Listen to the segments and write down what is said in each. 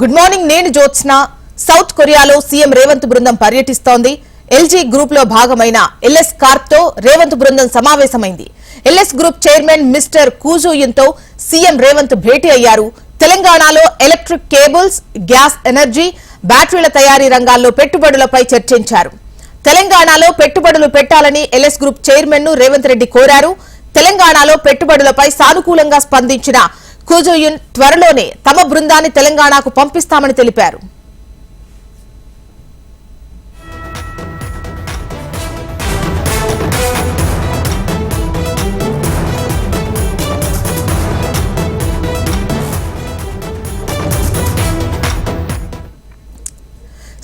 Good morning నేను Jyotsna. South కొరియాలో CM Revanth బృందం పర్యటిస్తోంది. ఎల్జీ గ్రూప్లో భాగమైన ఎల్ఎస్ కార్ప్తో రేవంత్ బృందం సమావేశమైంది. ఎల్ఎస్ గ్రూప్ చైర్మన్ మిస్టర్ కూజోయిన్తో సీఎం రేవంత్ భేటీ అయ్యారు. తెలంగాణలో ఎలక్ట్రిక్ కేబుల్స్ గ్యాస్ ఎనర్జీ బ్యాటరీల తయారీ రంగాల్లో పెట్టుబడులపై చర్చించారు. తెలంగాణలో పెట్టుబడులు పెట్టాలని ఎల్ఎస్ గ్రూప్ చైర్మన్ను రేవంత్ రెడ్డి కోరారు. తెలంగాణలో పెట్టుబడులపై సానుకూలంగా స్పందించిన కుజుయున్ త్వరలోనే తమ బృందాన్ని తెలంగాణకు పంపిస్తామని తెలిపారు.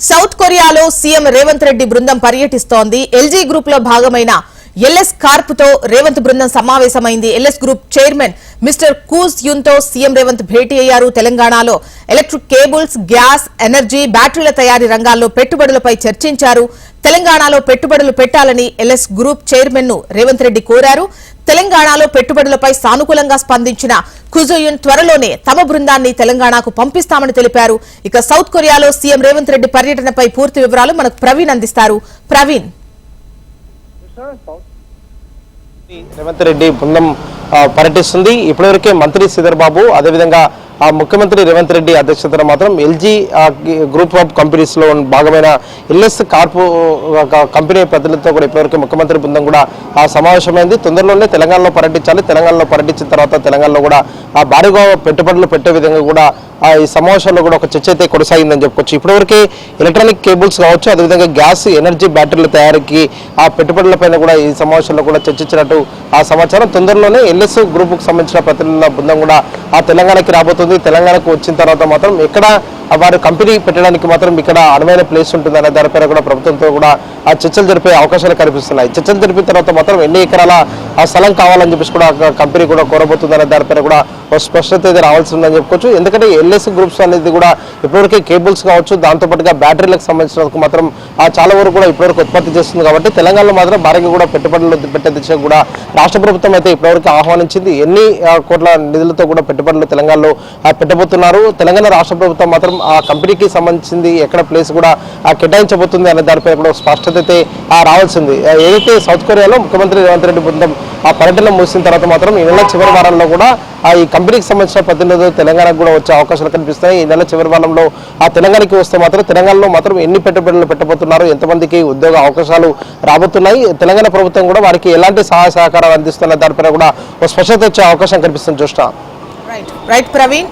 సౌత్ కొరియాలో సీఎం రేవంత్ రెడ్డి బృందం పర్యటిస్తోంది. ఎల్జీ గ్రూప్లో భాగమైన ఎల్ఎస్ కార్ప్తో రేవంత్ బృందం సమావేశమైంది. ఎల్ఎస్ గ్రూప్ చైర్మన్ మిస్టర్ కూస్ యున్తో సీఎం రేవంత్ భేటీ అయ్యారు. తెలంగాణలో ఎలక్ట్రిక్ కేబుల్స్ గ్యాస్ ఎనర్జీ బ్యాటరీల తయారీ రంగాల్లో పెట్టుబడులపై చర్చించారు. తెలంగాణలో పెట్టుబడులు పెట్టాలని ఎల్ఎస్ గ్రూప్ చైర్మన్ను రేవంత్ రెడ్డి కోరారు. తెలంగాణలో పెట్టుబడులపై సానుకూలంగా స్పందించిన కుజోయున్ త్వరలోనే తమ బృందాన్ని తెలంగాణకు పంపిస్తామని తెలిపారు. ఇక సౌత్ కొరియాలో సీఎం రేవంత్ రెడ్డి పర్యటనపై పూర్తి వివరాలు మనకు ప్రవీణ్ అందిస్తారు. ప్రవీణ్. రేవంత్ రెడ్డి బృందం పర్యటిస్తుంది. ఇప్పటివరకే మంత్రి శ్రీధర్ అదేవిధంగా ఆ ముఖ్యమంత్రి రేవంత్ రెడ్డి అధ్యక్షతన మాత్రం ఎల్జీ గ్రూప్ ఆఫ్ కంపెనీస్లో భాగమైన ఎల్ఎస్ కార్పు కంపెనీ ప్రతినిధులతో కూడా ఇప్పటివరకు ముఖ్యమంత్రి బృందం కూడా ఆ సమావేశమైంది. తొందరలోనే తెలంగాణలో పర్యటించాలి. తెలంగాణలో పర్యటించిన తర్వాత తెలంగాణలో కూడా ఆ భారీగా పెట్టుబడులు పెట్టే విధంగా కూడా ఆ ఈ సమావేశంలో కూడా ఒక చర్చ అయితే కొనసాగిందని చెప్పుకోవచ్చు. ఇప్పటివరకే ఎలక్ట్రానిక్ కేబుల్స్ కావచ్చు అదేవిధంగా గ్యాస్ ఎనర్జీ బ్యాటరీల తయారీకి ఆ పెట్టుబడులపైన కూడా ఈ సమావేశంలో కూడా చర్చించినట్టు ఆ సమాచారం. తొందరలోనే ఎల్ఎస్ గ్రూప్కు సంబంధించిన ప్రతినిధుల బృందం కూడా ఆ తెలంగాణకి రాబోతుంది. తెలంగాణకు వచ్చిన తర్వాత మాత్రం ఎక్కడ వారు కంపెనీ పెట్టడానికి మాత్రం ఇక్కడ అనువైన ప్లేస్ ఉంటుందనే దానిపైన కూడా ప్రభుత్వంతో కూడా ఆ చర్చలు జరిపే అవకాశాలు కనిపిస్తున్నాయి. చర్చలు జరిపిన తర్వాత మాత్రం ఎన్ని ఎకరాల ఆ స్థలం కావాలని చెప్పేసి కూడా కంపెనీ కూడా కోరబోతుందనే దానిపైన కూడా ఒక స్పష్టత అయితే రావాల్సి ఉందని చెప్పుకోవచ్చు. ఎందుకంటే ఎల్ఎస్ గ్రూప్స్ అనేది కూడా ఇప్పటివరకే కేబుల్స్ కావచ్చు దాంతోపాటుగా బ్యాటరీలకు సంబంధించినందుకు మాత్రం ఆ చాలా వరకు కూడా ఇప్పటివరకు ఉత్పత్తి చేస్తుంది కాబట్టి తెలంగాణలో మాత్రం భారీగా కూడా పెట్టుబడులు పెట్టే దిశగా కూడా రాష్ట్ర ప్రభుత్వం అయితే ఇప్పటివరకు ఆహ్వానించింది. ఎన్ని కోట్ల నిధులతో కూడా పెట్టుబడులు తెలంగాణలో పెట్టబోతున్నారు. తెలంగాణ రాష్ట్ర ప్రభుత్వం మాత్రం ఆ కంపెనీకి సంబంధించింది ఎక్కడ ప్లేస్ కూడా కేటాయించబోతుంది అనే దానిపై కూడా స్పష్టత అయితే రావాల్సింది. ఏదైతే సౌత్ కొరియాలో ముఖ్యమంత్రి రేవంత్ రెడ్డి బృందం ఆ పర్యటన ముగిసిన తర్వాత మాత్రం ఈ నెల చివరి వారంలో కూడా ఆ ఈ కంపెనీకి సంబంధించిన ప్రతినిధులు తెలంగాణకు కూడా వచ్చే అవకాశాలు కనిపిస్తాయి. ఈ నెల చివరి వారంలో ఆ తెలంగాణకి వస్తే మాత్రం తెలంగాణలో మాత్రం ఎన్ని పెట్టుబడులు పెట్టబోతున్నారు ఎంతమందికి ఉద్యోగ అవకాశాలు రాబోతున్నాయి తెలంగాణ ప్రభుత్వం కూడా వారికి ఎలాంటి సహాయ సహకారాలు అందిస్తున్న దానిపైన కూడా స్పష్టత వచ్చే అవకాశం కనిపిస్తుంది చూసిన రైట్ రైట్ ప్రవీణ్